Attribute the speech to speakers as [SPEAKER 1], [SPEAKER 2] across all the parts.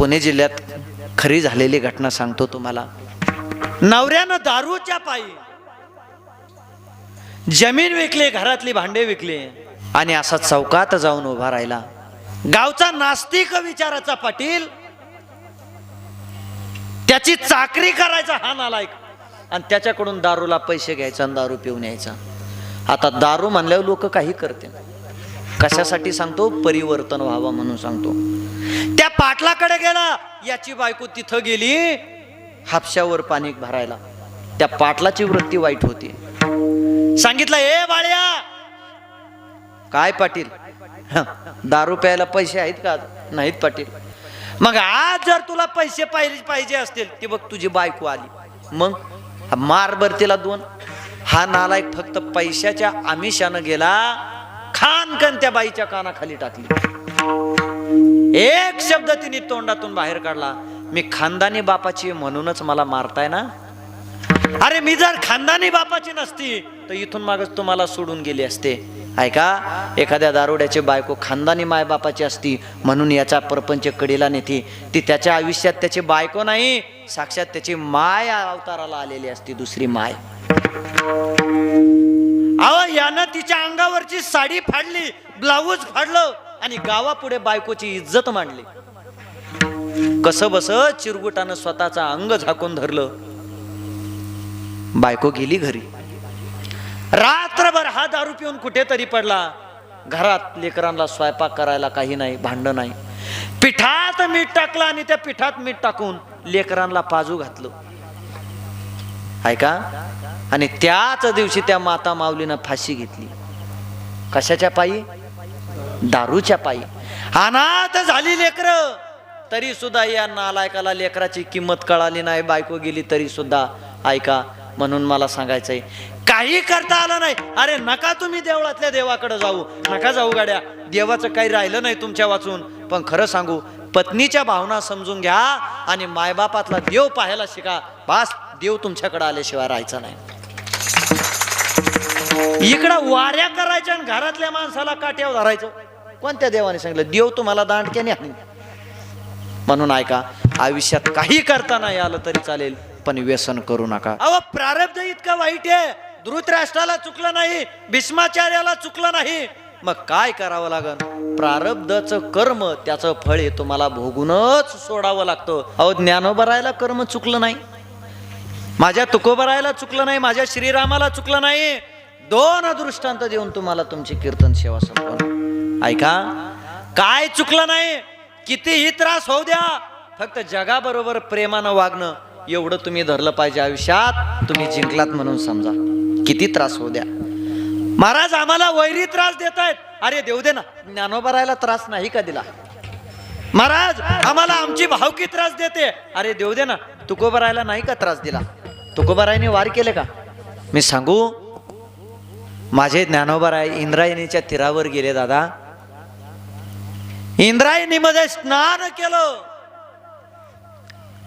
[SPEAKER 1] पुणे जिल्ह्यात खरी झालेली घटना सांगतो तुम्हाला. नवऱ्यानं दारूच्या पायी जमीन विकली घरातली भांडे विकले आणि असा चौकात जाऊन उभा राहिला. गावचा नास्तिक विचाराचा पाटील. त्याची चाकरी करायचा हा नालायक आणि त्याच्याकडून दारूला पैसे घ्यायचा आणि दारू पिऊन यायचा. आता दारू म्हणल्यावर लोक काही करते कशासाठी सांगतो? परिवर्तन व्हावं म्हणून सांगतो. त्या पाटलाकडे गेला. याची बायको तिथं गेली. हापशावर पाणी भरायला. त्या पाटलाची वृत्ती वाईट होती. सांगितलं ए बाळ्या काय पाटील? दारू प्यायला पैसे आहेत का? नाहीत पाटील. मग आज जर तुला पैसे पाहिजे पाहिजे असतील ती बघ तुझी बायको आली. मग मार बर तिला दोन. हा नालायक फक्त पैशाच्या आमिषानं गेला. खानकन त्या बाईच्या कानाखाली टाकली. एक शब्द तिने तोंडातून बाहेर काढला. मी खानदानी बापाची म्हणूनच मला मारताय ना? अरे मी जर खानदानी बापाची नसती तर इथून मागच तुम्हाला सोडून गेली असते. ऐका एखाद्या दारुड्याची बायको खानदानी माय बापाची असती म्हणून याचा परपंच कडीला नेते. ती त्याच्या आयुष्यात त्याची बायको नाही साक्षात त्याची माय अवताराला आलेली असती दुसरी माय. अहो यानं तिच्या अंगावरची साडी फाडली ब्लाऊज फाडलं आणि गावापुढे बायकोची इज्जत मांडली. कस बस चिरगुटानं स्वतःचा अंग झाकून धरलं. बायको गेली घरी. रात्रभर हा दारू पिऊन कुठेतरी पडला. घरात लेकरांना स्वयंपाक करायला काही नाही भांड नाही. पिठात मीठ टाकलं आणि त्या पिठात मीठ टाकून लेकरांना पाजू घातलं. ऐका? आणि त्याच दिवशी त्या माता माऊलीनं फाशी घेतली. कशाच्या पायी? दारूच्या पायी. अनाथ झाली लेकर. तरी सुद्धा या नालायकाला लेकराची किंमत कळाली नाही बायको गेली तरी सुद्धा. ऐका म्हणून मला सांगायचंय काही करता आलं नाही. अरे नका तुम्ही देवळातल्या देवाकडे जाऊ. नका जाऊ गाड्या. देवाचं काही राहिलं नाही तुमच्या वाचून. पण खरं सांगू पत्नीच्या भावना समजून घ्या आणि मायबापातला देव पाहायला शिका. बास देव तुमच्याकडे आल्याशिवाय राहायचा नाही. इकडं वाऱ्या करायच्या आणि घरातल्या माणसाला काट्यावर धरायचं. कोणत्या देवाने सांगितलं? देव तुम्हाला दांडक्याने आणि म्हणून ऐका आयुष्यात काही करताना आलं तरी चालेल पण व्यसन करू नका. अहो प्रारब्ध इतकं वाईट आहे. धृतराष्ट्राला चुकलं नाही भीष्माचार्याला चुकलं नाही. मग काय करावं लागन? प्रारब्धचं कर्म त्याचं फळ हे तुम्हाला भोगूनच सोडावं लागतं. अहो ज्ञानोबरायला कर्म चुकलं नाही. माझ्या तुकोबरायला चुकलं नाही माझ्या श्रीरामाला चुकलं नाही. दोन दृष्टांत देऊन तुम्हाला तुमची कीर्तन सेवा संपवणार ऐका काय चुकलं नाही? कितीही त्रास होऊ द्या फक्त जगाबरोबर प्रेमानं वागणं एवढं तुम्ही धरलं पाहिजे आयुष्यात. तुम्ही जिंकलात म्हणून समजा. किती त्रास होऊ द्या. महाराज आम्हाला वैरी त्रास देत आहेत अरे देऊ दे ना. ज्ञानोबरायला त्रास नाही का दिला? महाराज आम्हाला आमची भावकी त्रास देते. अरे देऊ दे ना. तुकोबरायला नाही का त्रास दिला? तुकोबरायने वार केले का? मी सांगू? माझे ज्ञानोबराय इंद्रायणीच्या तीरावर गेले दादा. इंद्रायणीमध्ये स्नान केलं.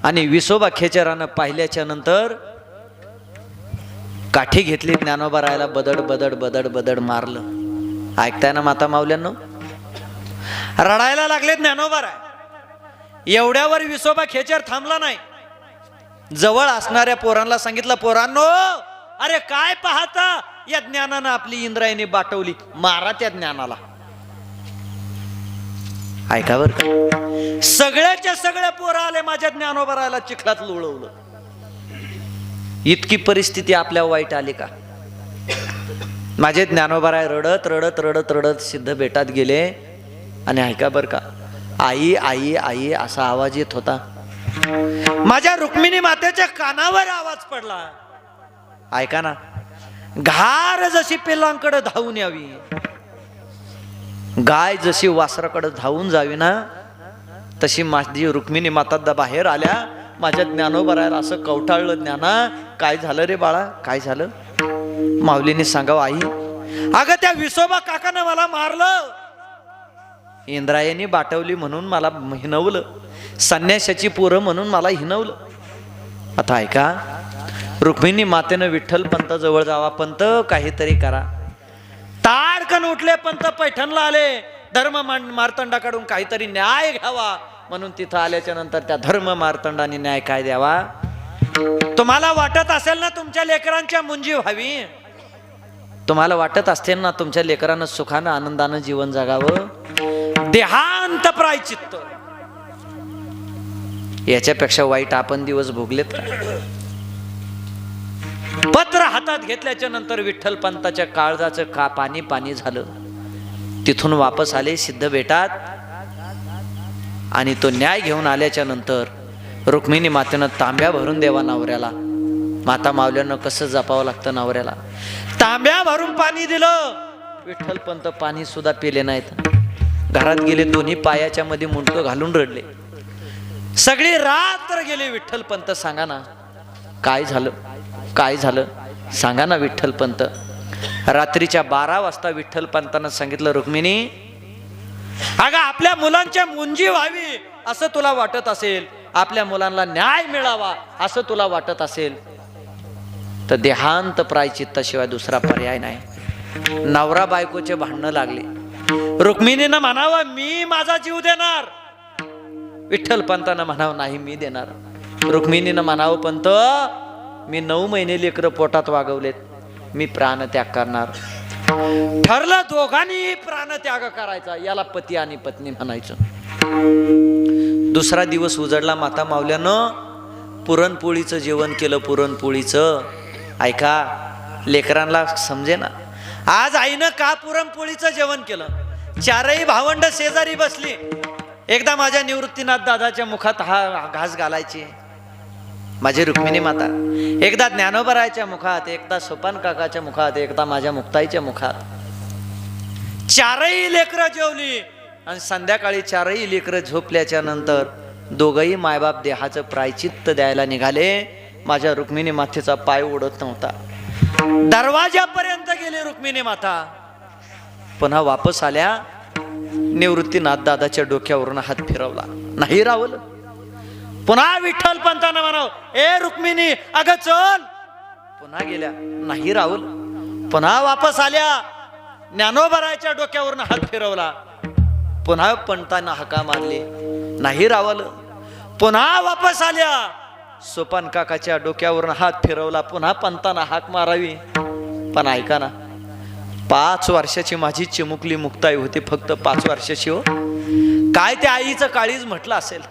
[SPEAKER 1] आणि विसोबा खेचरानं पाहिल्याच्या नंतर काठी घेतली ज्ञानोबरायला बदड बदड बदड बदड मारलं. ऐकताय ना माता मावल्यांनो रडायला लागले ज्ञानोबराय एवढ्यावर विसोबा खेचर थांबला नाही. जवळ असणाऱ्या पोरांना सांगितलं पोरांनो अरे काय पाहता? या ज्ञानानं आपली इंद्रायणी बाटवली. मारा त्या ज्ञानाला. ऐका बर का. सगळ्याच्या सगळ्या पोरं आले माझ्या ज्ञानोबरायला चिखलात लोळवलं. इतकी परिस्थिती आपल्या वाईट आली का? माझे ज्ञानोबराय रडत रडत रडत रडत सिद्ध बेटात गेले. आणि ऐका बर का आई आई आई असा आवाज येत होता. माझ्या रुक्मिणी मातेच्या कानावर आवाज पडला. ऐका ना घार जशी पिल्लांकडे धावून यावी. गाय जशी वासराकडे धावून जावी ना तशी माझी रुक्मिणी माता बाहेर आल्या. माझ्या ज्ञानोबरायला असं कवटाळलं ज्ञाना काय झालं रे बाळा? काय झालं? माऊलीने सांगावं आई अगं त्या विसोबा काकानं मला मारलं. इंद्रायणी बाटवली म्हणून मला हिनवलं. संन्याशाची पोरं म्हणून मला हिनवलं. आता ऐका रुक्मिणी मातेनं विठ्ठल पंत जवळ जावा पंत काहीतरी करा. पटकन उठले पंत पैठणला आले. धर्म मार्तंडाकडून काहीतरी न्याय घ्यावा. म्हणून तिथं आल्याच्यानंतर त्या धर्म मार्तंडाने न्याय काय द्यावा? तुम्हाला वाटत असेल ना तुमच्या लेकरांच्या मुंजी व्हावी? तुम्हाला वाटत असेल ना तुमच्या लेकरांना सुखानं आनंदानं जीवन जगावं? देहांत प्रायचित्त. याच्यापेक्षा वाईट आपण दिवस भोगलेत का? पत्र हातात घेतल्याच्या नंतर विठ्ठल पंताच्या काळजाचं का पाणी पाणी झालं? तिथून वापस आले सिद्ध बेटात. आणि तो न्याय घेऊन आल्याच्यानंतर रुक्मिणी मातेनं तांब्या भरून देवा नवऱ्याला. माता मावल्यानं कसं जपावं लागतं नवऱ्याला? तांब्या भरून पाणी दिलं. विठ्ठल पंत पाणी सुद्धा पिले नाहीत. घरात गेले दोन्ही पायाच्या मध्ये मुंडकं घालून रडले. सगळी रात्र गेले विठ्ठल पंत सांगा ना काय झालं? काय झालं? सांगा ना विठ्ठलपंत. रात्रीच्या बारा वाजता विठ्ठलपंतांना सांगितलं रुक्मिणी अगं आपल्या मुलांच्या मुंजी व्हावी असं तुला वाटत असेल. आपल्या मुलांना न्याय मिळावा असं तुला वाटत असेल. तर देहांत प्रायचित्ताशिवाय दुसरा पर्याय नाही. नवरा बायकोचे भांडणं लागले. रुक्मिणीनं म्हणावं मी माझा जीव देणार. विठ्ठलपंतान म्हणावं नाही मी देणार. रुक्मिणीनं म्हणावं पंत मी नऊ महिने लेकरं पोटात वागवलेत. मी प्राणत्याग करणार. ठरलं दोघांनी प्राणत्याग करायचा. याला पती आणि पत्नी म्हणायचं. दुसरा दिवस उजडला माता मावल्यानं पुरणपोळीचं जेवण केलं पुरणपोळीचं. ऐका लेकरांना समजे ना. आज आईनं का पुरणपोळीचं जेवण केलं? चारही भावंड शेजारी बसली. एकदा माझ्या निवृत्तीनाथ दादाच्या मुखात हा घास घालायची. माझी रुक्मिणी माता एकदा ज्ञानोबरायच्या मुखात एकदा सोपान काकाच्या मुखात एकदा माझ्या मुक्ताईच्या मुखात. चारही लेकरं जेवली आणि संध्याकाळी चारही लेकरं झोपल्याच्या नंतर दोघही मायबाप देहाचं प्रायचित्त द्यायला निघाले. माझ्या रुक्मिणी मातेचा पाय उडत नव्हता. दरवाजापर्यंत गेली रुक्मिणी माता. पुन्हा वापस आल्या. निवृत्तीनाथ दादाच्या डोक्यावरून हात फिरवला. नाही राहुल पुन्हा विठ्ठल पंतानं म्हणाव ए रुक्मिणी अगं चल. पुन्हा गेल्या नाही राहुल. पुन्हा वापस आल्या ज्ञानोबराच्या डोक्यावरून हात फिरवला. पुन्हा पंतानं हाका मारली नाही रावल पुन्हा वापस आल्या सोपान काकाच्या डोक्यावरून हात फिरवला पुन्हा पंतानं हाक मारावी. पण ऐका ना पाच वर्षाची माझी चिमुकली मुक्ताई होती फक्त पाच वर्षाची हो. काय त्या आईचं काळीज म्हटलं असेल?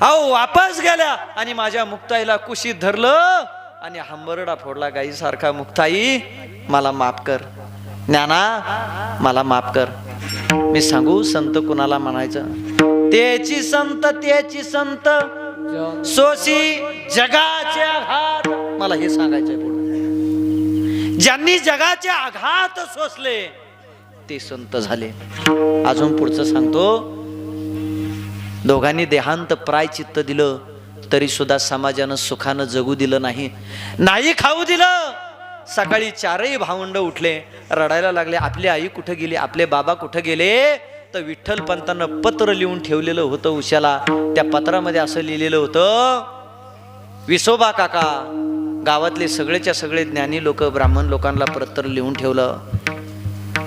[SPEAKER 1] अहो वापस गेल्या. आणि माझ्या मुक्ताईला कुशीत धरलं. आणि हंबरडा फोडला गाई सारखा मुक्ताई. मला माफ कर. ज्ञाना मला माफ कर. मी सांगू संत कुणाला म्हणायचं? त्याची संत त्याची संत. सोशी जगाचे आघात. मला हे सांगायचंय पुढे. ज्यांनी जगाचे आघात सोसले ते संत झाले. अजून पुढचं सांगतो. दोघांनी देहांत प्रायचित्त दिलं तरी सुद्धा समाजानं सुखानं जगू दिलं नाही. नाही खाऊ दिलं. सकाळी चारही भावंड उठले रडायला लागले आपली आई कुठं गेली आपले बाबा कुठं गेले? तर विठ्ठल पंतांना पत्र लिहून ठेवलेलं होतं उशाला. त्या पत्रामध्ये असं लिहिलेलं होतं विसोबा काका गावातले सगळेच्या सगळे ज्ञानी लोक ब्राह्मण लोकांना पत्र लिहून ठेवलं.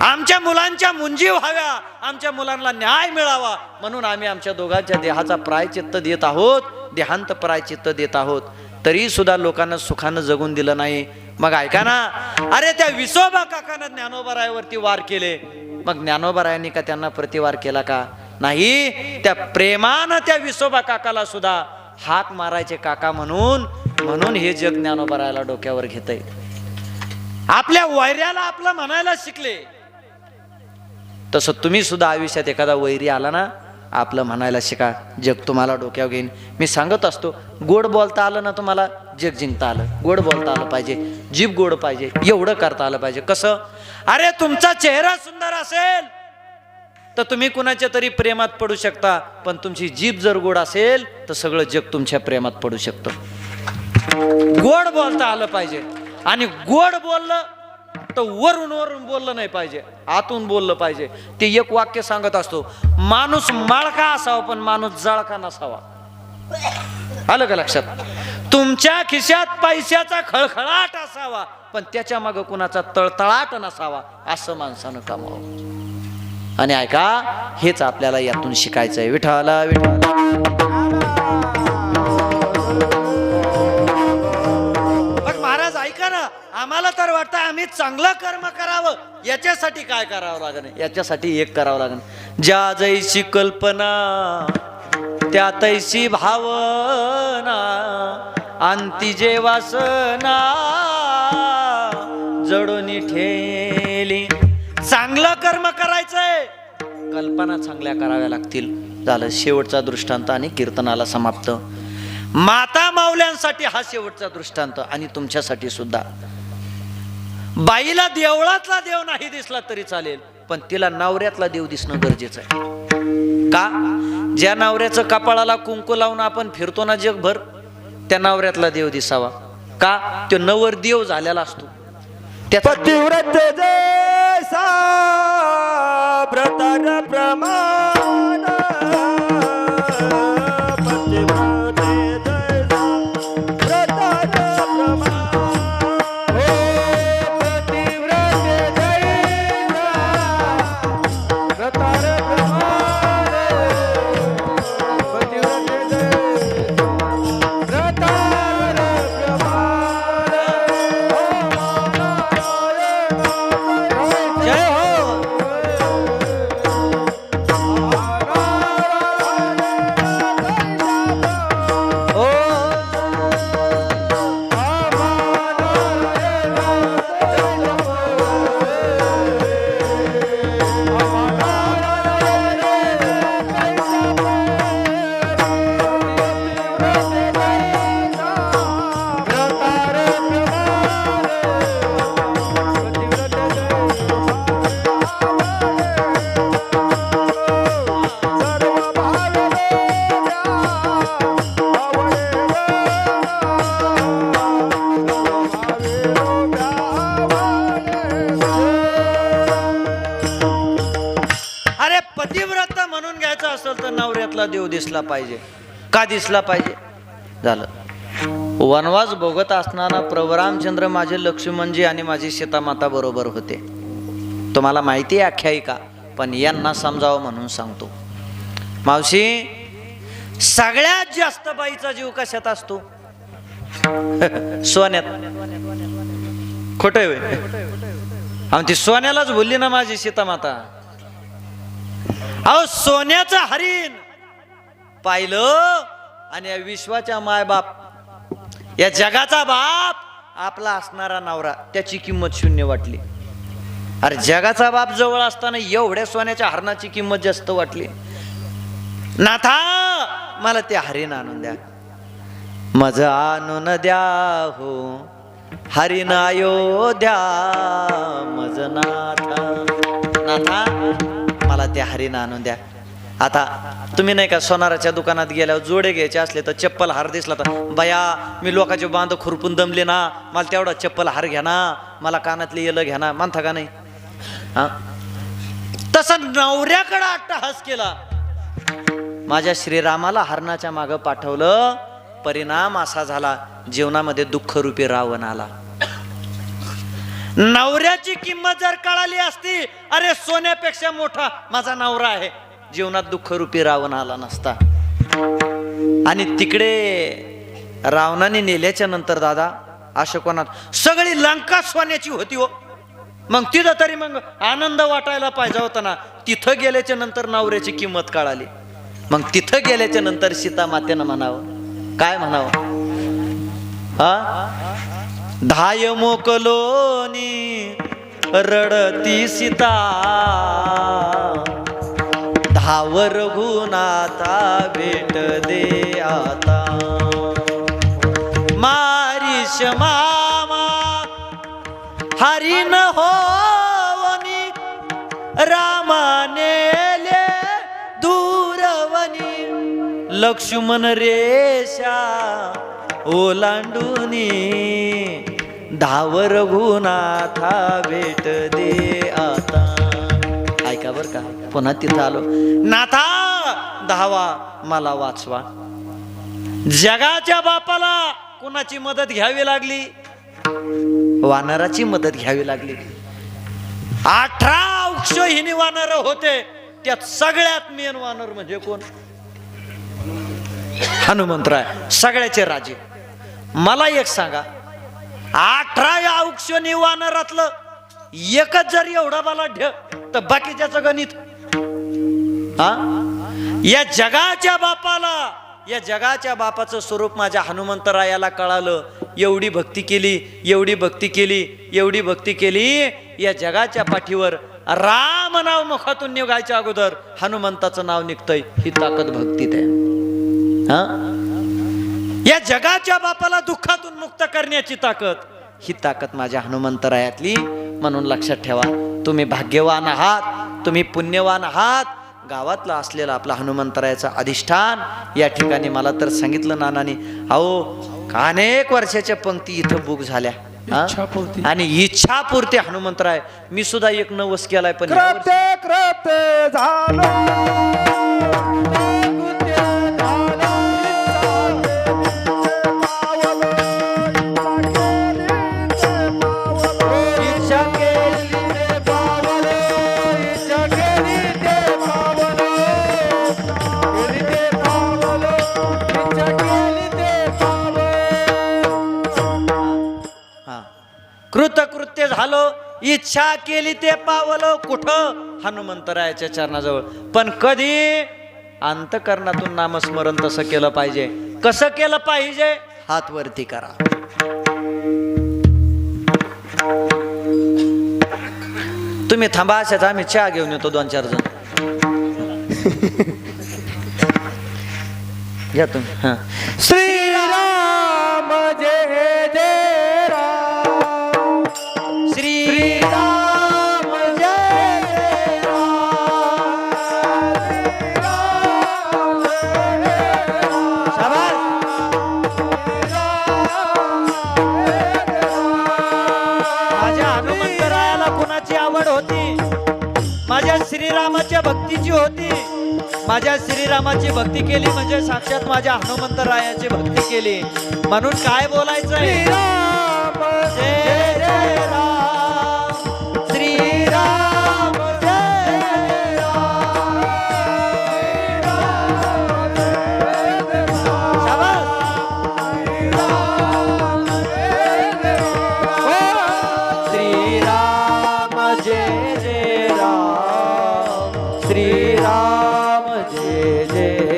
[SPEAKER 1] आमच्या मुलांच्या मुंजी व्हाव्या आमच्या मुलांना न्याय मिळावा. म्हणून आम्ही आमच्या दोघांच्या देहाचा प्रायचित्त देत आहोत. देहांत प्रायचित्त देत आहोत. तरी सुद्धा लोकांना सुखानं जगून दिलं नाही. मग ऐका ना. अरे त्या विसोबा काकानं ज्ञानोबरायावरती वार केले. मग ज्ञानोबरायांनी का त्यांना प्रतिवार केला का? नाही. त्या प्रेमानं त्या विसोबा काकाला सुद्धा हाक मारायचे काका म्हणून म्हणून हे जग ज्ञानोबरायाला डोक्यावर घेत आपल्या वैर्याला आपलं म्हणायला शिकले. तसं तुम्ही सुद्धा आयुष्यात एखादा वैरी आला ना आपलं म्हणायला शिका जग तुम्हाला डोक्यावर घेईन. मी सांगत असतो गोड बोलता आलं ना तुम्हाला जग जिंकता आलं. गोड बोलता आलं पाहिजे जीभ गोड पाहिजे एवढं करता आलं पाहिजे. कसं? अरे तुमचा चेहरा सुंदर असेल तर तुम्ही कुणाच्या तरी प्रेमात पडू शकता पण तुमची जीभ जर गोड असेल तर सगळं जग तुमच्या प्रेमात पडू शकतं. गोड बोलता आलं पाहिजे. आणि गोड बोललं तर वरून वरून बोललं नाही पाहिजे आतून बोललं पाहिजे. ते एक वाक्य सांगत असतो माणूस माळका असावा पण माणूस जळका नसावा. आलं का लक्षात? तुमच्या खिशात पैशाचा खळखळाट असावा पण त्याच्या मागं कुणाचा तळतळाट नसावा असं माणसानं कमावं. आणि ऐका हेच आपल्याला यातून शिकायचं आहे विठाला विठाला चांगलं कर्म करावं याच्यासाठी काय करावं लागेल याच्यासाठी एक करावं लागेल ज्या जैशी कल्पना त्या तैशी भावना अंती जे वासना जडून ठेली. चांगलं कर्म करायचंय. कल्पना चांगल्या कराव्या लागतील. झालं शेवटचा दृष्टांत आणि कीर्तनाला समाप्त. माता माऊल्यांसाठी हा शेवटचा दृष्टांत आणि तुमच्यासाठी सुद्धा. बाईला देवळातला देव नाही दिसला तरी चालेल पण तिला नवऱ्यातला देव दिसणं गरजेचं आहे. का? ज्या नवऱ्याचं कपाळाला कुंकू लावून आपण फिरतो ना जगभर त्या नवऱ्यातला देव दिसावा. का? तो नवर देव झालेला असतो. त्याचा
[SPEAKER 2] पतिव्रत प्रमाण.
[SPEAKER 1] पाहिजे. का दिसला पाहिजे? झालं. वनवास भोगत असताना प्रभू रामचंद्र माझे लक्ष्मणजी आणि माझी सीतामाता बरोबर होते. तुम्हाला माहिती आहे आख्यायिका पण यांना समजावं म्हणून सांगतो. मावशी सगळ्यात जास्त बाईचा जीव कशात असतो? सोन्यात. खोट आहे ती सोन्यालाच बोलली ना माझी सीतामाता. अहो सोन्याचा हरिण. पाहिलं आणि या विश्वाच्या मायबाप या जगाचा बाप आपला असणारा नवरा त्याची किंमत शून्य वाटली. अरे जगाचा बाप जवळ असताना एवढ्या सोन्याच्या हरणाची किंमत जास्त वाटली. नाथा मला ते हरिण आणून द्या. मज आणून द्या हो. हरिण अयोध्या मज नाथा. नाथा मला ते हरिण आणून द्या. आता तुम्ही नाही का सोनाराच्या दुकानात गेल्यावर जोडे घ्यायचे असले तर चप्पल हार दिसला तर बया मी लोकांचे बांध खुरपून दमले ना मला तेवढा चप्पल हार घ्या ना मला कानातली येलं घ्या ना मानता का नाही? हा? तसा नवऱ्याकडे अट्टहास केला. माझ्या श्रीरामाला हरणाच्या मागं पाठवलं. परिणाम असा झाला जीवनामध्ये दुःखरूपी रावण आला. नवऱ्याची किंमत जर कळाली असती अरे सोन्यापेक्षा मोठा माझा नवरा आहे. जीवनात दुःखरूपी रावण आला नसता. आणि तिकडे रावणाने नेल्याच्या नंतर दादा अशोकवनात सगळी लंका सोन्याची होती हो. मग तिथं तरी मग आनंद वाटायला पाहिजे होता ना. तिथं गेल्याच्यानंतर नवऱ्याची किंमत कळाली. मग तिथं गेल्याच्यानंतर सीता मातेनं म्हणावं काय म्हणावं? हा? धाय मोकलोनी रडती सीता. धावर गुणाता भेट दे आता. मारिश मामा हरिण होवनी रामानेले दूरवनी. लक्ष्मण रेषा ओलांडूनी धावर गुणाथा भेट दे आता. ऐका बर का. पुन्हा तिथं आलो. नाथा धावा मला वाचवा. जगाच्या बापाला कुणाची मदत घ्यावी लागली? वानराची मदत घ्यावी लागली. अठरा औक्षहिनी वानर होते त्यात सगळ्यात मेन वानर म्हणजे कोण? हनुमंतराय सगळ्याचे राजे. मला एक सांगा अठरा या औक्षणी वानरातलं एकच जर एवढा ढे तर बाकीच्याचं गणित? हा? या जगाच्या बापाला या जगाच्या बापाचं स्वरूप माझ्या हनुमंतरायाला कळालं. एवढी भक्ती केली एवढी भक्ती केली एवढी भक्ती केली. या जगाच्या पाठीवर राम नाव मुखातून निघायच्या अगोदर हनुमंताचं नाव निघतंय. ही ताकद भक्तीत आहे हा? या जगाच्या बापाला दुःखातून मुक्त करण्याची ताकद. ही ताकद माझ्या हनुमंतरायातली म्हणून लक्षात ठेवा तुम्ही भाग्यवान आहात तुम्ही पुण्यवान आहात. गावातला असलेला आपला हनुमंतरायाचं अधिष्ठान या ठिकाणी मला तर सांगितलं नानानी अहो अनेक वर्षाच्या पंक्ती इथं बुक झाल्या?
[SPEAKER 2] इच्छापूर्ती.
[SPEAKER 1] आणि इच्छापूर्ती हनुमंतराय मी सुद्धा एक नवस केलाय पण
[SPEAKER 2] झालं झालो इच्छा केली ते पावलं
[SPEAKER 1] कुठं? हनुमंतरायाच्या चरणाजवळ. पण कधी अंतकरणातून नामस्मरण तसं केलं पाहिजे. कसं केलं पाहिजे? हात वरती करा. तुम्ही थांबा अशाच आम्ही चहा घेऊन येतो दोन चार जण. या तुम्ही. हा.
[SPEAKER 2] श्रीराम जय जय.
[SPEAKER 1] श्रीरामाच्या भक्तीची होती. माझ्या श्रीरामाची भक्ती केली म्हणजे साक्षात माझ्या हनुमंतरायाची भक्ती केली. म्हणून काय बोलायचंय?
[SPEAKER 2] श्रीराम
[SPEAKER 1] जय जय राम. श्रीराम जय जय